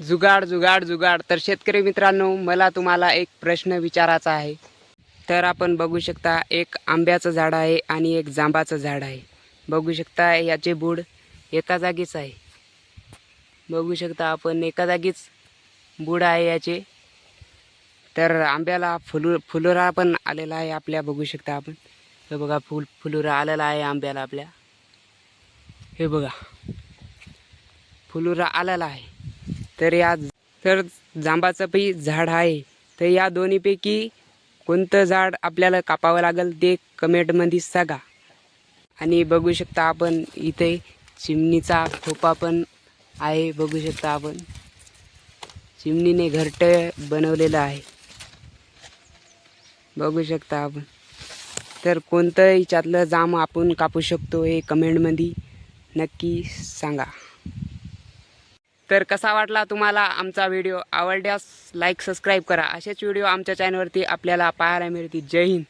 जुगाड जुगाड जुगाड. तर शेतकरी मित्रांनो मला तुम्हाला एक प्रश्न विचारायचा आहे. तर आपण बघू शकता एक आंब्याचं झाड आहे आणि एक जांबाचं झाड आहे. बघू शकता याचे बूड एका जागीच आहे. बघू शकता आपण एका जागीच बूड आहे याचे. तर आंब्याला फुलू फुलोरा पण आलेला आहे आपल्या बघू शकता आपण. हे बघा फुल फुलोरा आलेला आहे आंब्याला आपल्या. हे बघा. फुलोरा आलेला आहे. तर या तर जांबाचं पी झाड आहे. तर या दोन्हीपैकी कोणतं झाड आपल्याला कापावं लागेल ते कमेंटमध्ये सांगा. आणि बघू शकता आपण इथे चिमणीचा खोपा पण आहे. बघू शकता आपण. चिमणीने घरटं बनवलेलं आहे. बघू शकता आपण. तर कोणतं याच्यातलं जाम आपण कापू शकतो हे कमेंटमध्ये नक्की सांगा. तर कसा वाटला तुम्हाला आमचा व्हिडिओ आवडल्यास लाईक सबस्क्राईब करा. असेच व्हिडिओ आमच्या चॅनलवरती आपल्याला पाहायला मिळतील. जय हिंद.